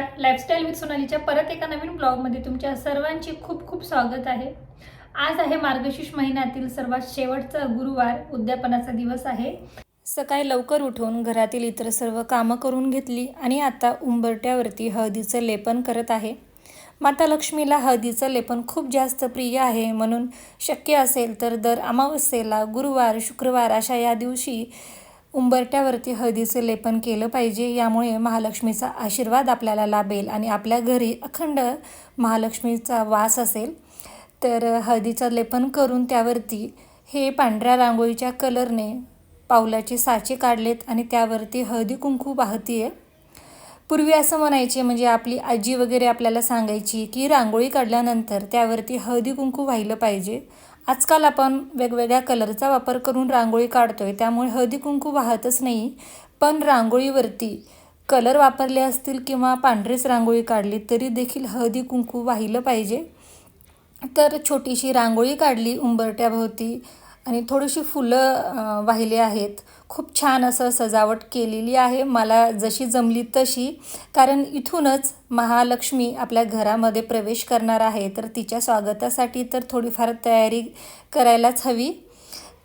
नमस्कार. Lifestyle with सोनालीच्या परत एका नवीन ब्लॉगमध्ये तुमच्या सर्वांचे खूप खूप स्वागत आहे. आज आहे मार्गशीर्ष महिन्यातील सर्वात शेवटचा गुरुवार. उद्यापनाचा दिवस आहे. सकाळी लवकर उठून घरातील इतर सर्व कामं करून घेतली आणि आता उंबरट्यावरती हळदीचं लेपन करत आहे. माता लक्ष्मीला हळदीचं लेपन खूप जास्त प्रिय आहे. म्हणून शक्य असेल तर दर अमावस्येला गुरुवार शुक्रवार अशा या दिवशी उंबरट्यावरती हळदीचं लेपन केलं पाहिजे यामुळे महालक्ष्मीचा आशीर्वाद आपल्याला लाभेल आणि आपल्या घरी अखंड महालक्ष्मीचा वास असेल. तर हळदीचं लेपन करून त्यावरती हे पांढऱ्या रांगोळीच्या कलरने पावलाचे साचे काढलेत आणि त्यावरती हळदी कुंकू वाहती आहे पूर्वी असं म्हणायचे म्हणजे आपली आजी वगैरे आपल्याला सांगायची की रांगोळी काढल्यानंतर त्यावरती हळदी कुंकू व्हायलं पाहिजे. आजकाल आपण वेगवेगळ्या कलरचा वापर करून रांगोळी काढतो आहे त्यामुळे हळदी कुंकू वाहतच नाही. पण रांगोळीवरती कलर वापरले असतील किंवा पांढरीच रांगोळी काढली तरी देखील हळदी कुंकू वाहिलं पाहिजे. तर छोटीशी रांगोळी काढली उंबरट्याभोवती आणि थोडीशी फुलं वाहिली आहेत. खूप छान असं सजावट केलेली आहे. मला जशी जमली तशी. कारण इथूनच महालक्ष्मी आपल्या घरामध्ये प्रवेश करणार आहे. तर तिच्या स्वागतासाठी तर थोडीफार तयारी करायलाच हवी.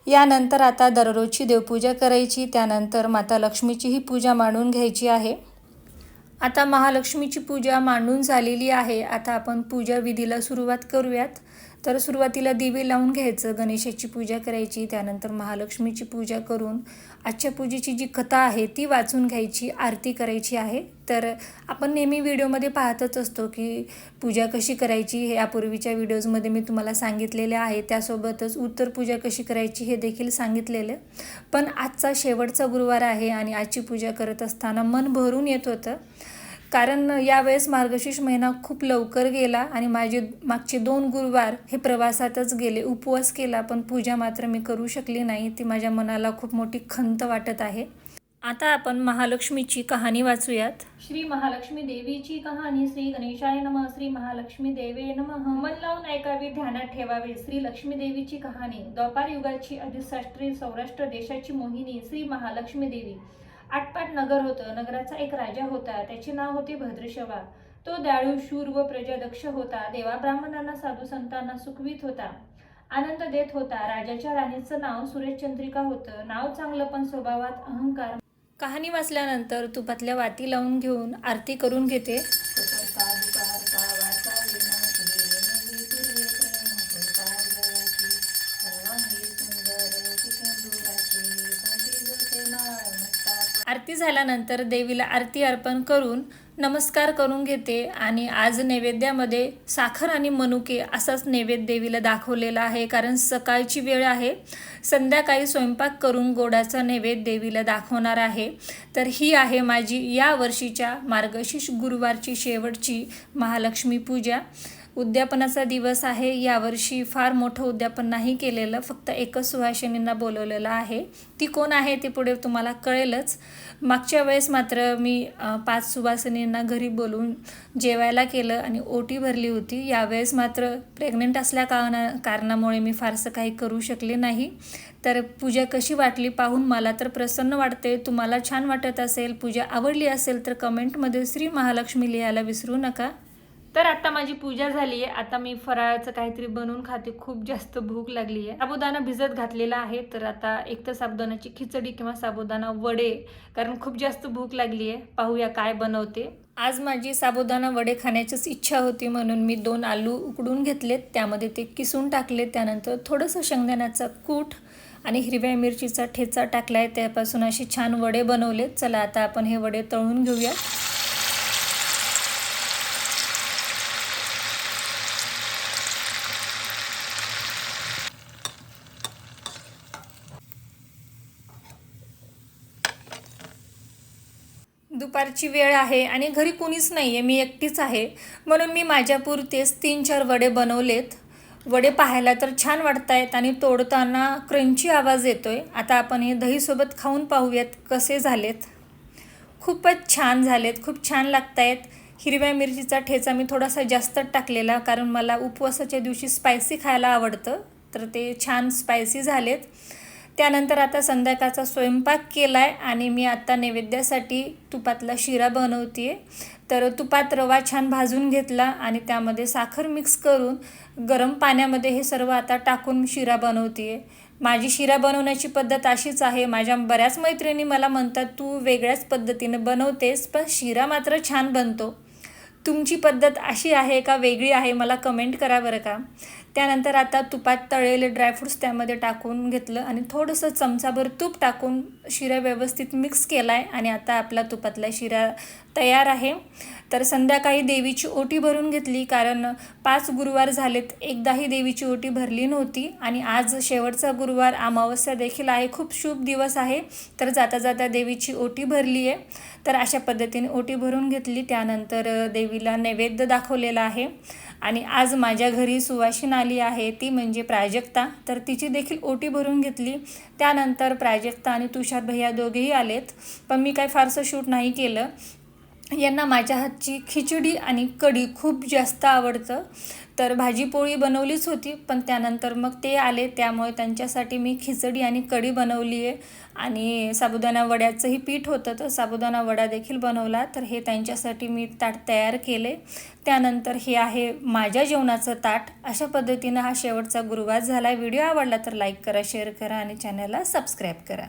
यानंतर आता दररोजची देवपूजा करायची. त्यानंतर माता लक्ष्मीचीही पूजा मांडून घ्यायची आहे. आता महालक्ष्मीची पूजा मांडून झालेली आहे. आता आपण पूजा विधीला सुरुवात करूयात. तर सुरुवातीला दिवे लावून घ्यायचं गणेशाची पूजा करायची त्यानंतर महालक्ष्मीची पूजा करून आजच्या पूजेची जी कथा आहे ती वाचून घ्यायची आरती करायची आहे. तर आपण नेहमी व्हिडिओमध्ये पाहतच असतो की पूजा कशी करायची हे यापूर्वीच्या व्हिडिओजमध्ये मी तुम्हाला सांगितलेले आहे. त्यासोबतच उत्तर पूजा कशी करायची हे देखील सांगितलेलं. पण आजचा शेवटचा गुरुवार आहे आणि आजची पूजा करत असताना मन भरून येत होतं. कारण यावेळेस मार्गशीर्ष महिना खूप लवकर गेला आणि माझे मागचे दोन गुरुवार हे प्रवासातच गेले. उपवास केला पण पूजा मात्र मी करू शकली नाही. ती माझ्या मनाला खूप मोठी खंत वाटत आहे. आता आपण महालक्ष्मीची कहाणी वाचूयात. श्री महालक्ष्मी देवीची कहाणी श्री गणेशाय नम श्री महालक्ष्मी देवे नम. मन लावून ऐकावी ध्यानात ठेवावे श्री लक्ष्मी देवीची कहाणी. द्वापार युगाची अधिशास्त्री सौराष्ट्र देशाची मोहिनी श्री महालक्ष्मी देवी. आटपाट नगर होतं. नगराचा एक राजा होता. त्याचे नाव होते भद्रशवा. तो दयाळू शूर व प्रजादक्ष होता. देवा ब्राह्मणांना साधू संतांना सुखवीत होता. आनंद देत होता. राजाच्या राणीचं नाव सुरेशचंद्रिका होतं. नाव चांगलं पण स्वभावात अहंकार. कहाणी वाचल्यानंतर तुपातल्या वाती लावून घेऊन आरती करून घेते. आरती झाल्यानंतर देवीला आरती अर्पण करून नमस्कार करून घेते आणि आज नैवेद्यामध्ये साखर आणि मनुके असाच नैवेद्य देवीला दाखवलेला आहे. कारण सकाळची वेळ आहे. संध्याकाळी स्वयंपाक करून गोडाचा नैवेद्य देवीला दाखवणार आहे. तर ही आहे माझी या वर्षीच्या मार्गशीर्ष गुरुवारची शेवटची महालक्ष्मी पूजा. उद्यापनाचा दिवस आहे. यावर्षी फार मोठं उद्यापन नाही केलेलं फक्त एकच सुहासिनींना बोलवलेलं आहे. ती कोण आहे ते पुढे तुम्हाला कळेलच. मागच्या वेळेस मात्र मी पाच सुवासिनींना घरी बोलून जेवायला केलं आणि ओटी भरली होती. यावेळेस मात्र प्रेग्नेंट असल्या कारणा कारणामुळे मी फारसं काही करू शकले नाही. तर पूजा कशी वाटली पाहून मला तर प्रसन्न वाटते. तुम्हाला छान वाटत असेल पूजा आवडली असेल तर कमेंटमध्ये श्री महालक्ष्मी लिहायला विसरू नका. तर आता माझी पूजा झाली आहे. आता मी फराळाचं काहीतरी बनवून खाते. खूप जास्त भूक लागली आहे. साबुदाणा भिजत घातलेला आहे. तर आता एक तर साबुदाण्याची खिचडी किंवा साबुदाणा वडे कारण खूप जास्त भूक लागली आहे. पाहूया काय बनवते. आज माझी साबुदाणा वडे खाण्याचीच इच्छा होती म्हणून मी दोन आलू उकडून घेतलेत. त्यामध्ये ते किसून टाकले. त्यानंतर थोडंसं शेंगदाण्याचा कूट आणि हिरव्या मिरचीचा ठेचा टाकला आहे. त्यापासून असे छान वडे बनवलेत. चला आता आपण हे वडे तळून घेऊया दुपारची वेळ आहे आणि घरी कुणीच नाही आहे मी एकटीच आहे. म्हणून मी माझ्यापुरतेच तीन चार वडे बनवलेत. वडे पाहायला तर छान वाटत आहेत आणि तोडताना क्रंची आवाज येतो आहे आता आपण हे दहीसोबत खाऊन पाहूयात कसे झालेत. खूपच छान झालेत खूप छान लागत आहेत हिरव्या मिरचीचा ठेचा मी थोडासा जास्तच टाकलेला कारण मला उपवासाच्या दिवशी स्पायसी खायला आवडतं. तर ते छान स्पायसी झालेत. त्यानंतर आता संध्याकाळचा स्वयंपाक केला आहे आणि मी आता नैवेद्यासाठी तुपातला शिरा बनवते तर तुपात रवा छान भाजून घेतला आणि त्यामध्ये साखर मिक्स करून गरम पाण्यामध्ये हे सर्व आता टाकून शिरा बनवते माझी शिरा बनवण्याची पद्धत अशीच आहे. माझ्या बऱ्याच मैत्रिणी मला म्हणतात तू वेगळ्याच पद्धतीने बनवतेस पण शिरा मात्र छान बनतो. तुमची पद्धत अशी आहे का? वेगळी आहे? मला कमेंट करा बरं का? त्यानंतर आता तुपात तळलेले ड्रायफ्रूट्स त्यामध्ये टाकून घेतलं आणि थोडंसं चमचाभर तूप टाकून शिरा व्यवस्थित मिक्स केला आहे आणि आता आपला तुपातला शिरा तयार आहे. तर संध्याकाळी देवीची ओटी भरून घेतली कारण पाच गुरुवार झालेत. एकदाही देवीची ओटी भरली नव्हती आणि आज शेवटचा गुरुवार अमावस्या देखील आहे. खूप शुभ दिवस आहे. तर जाता जाता देवीची ओटी भरली आहे. तर अशा पद्धतीने ओटी भरून घेतली. त्यानंतर देवीला नैवेद्य दाखवलेला आहे. आणि आज माझ्या घरी सुवाशीन आली आहे ती म्हणजे प्राजक्ता. तर तिची देखील ओटी भरून घेतली. त्यानंतर प्राजक्ता आणि तुषार भैया दोघेही आलेत. पण मी काय फारसं शूट नाही केलं. यांना माझ्या हातची खिचडी आणि कढी खूप जास्त आवडतं. तर भाजी पोळी बनवलीच होती पण त्यानंतर मग ते आले. त्यामुळे त्यांच्यासाठी मी खिचडी आणि कढी बनवली आहे. आणि साबुदाणा वड्याचंही पीठ होतं तर साबुदाणा वडा देखील बनवला. तर हे त्यांच्यासाठी मी ताट तयार केले. त्यानंतर हे आहे माझ्या जेवणाचं ताट. अशा पद्धतीनं हा शेवटचा गुरुवार झाला. व्हिडिओ आवडला तर लाईक करा शेअर करा आणि चॅनलला सबस्क्राईब करा.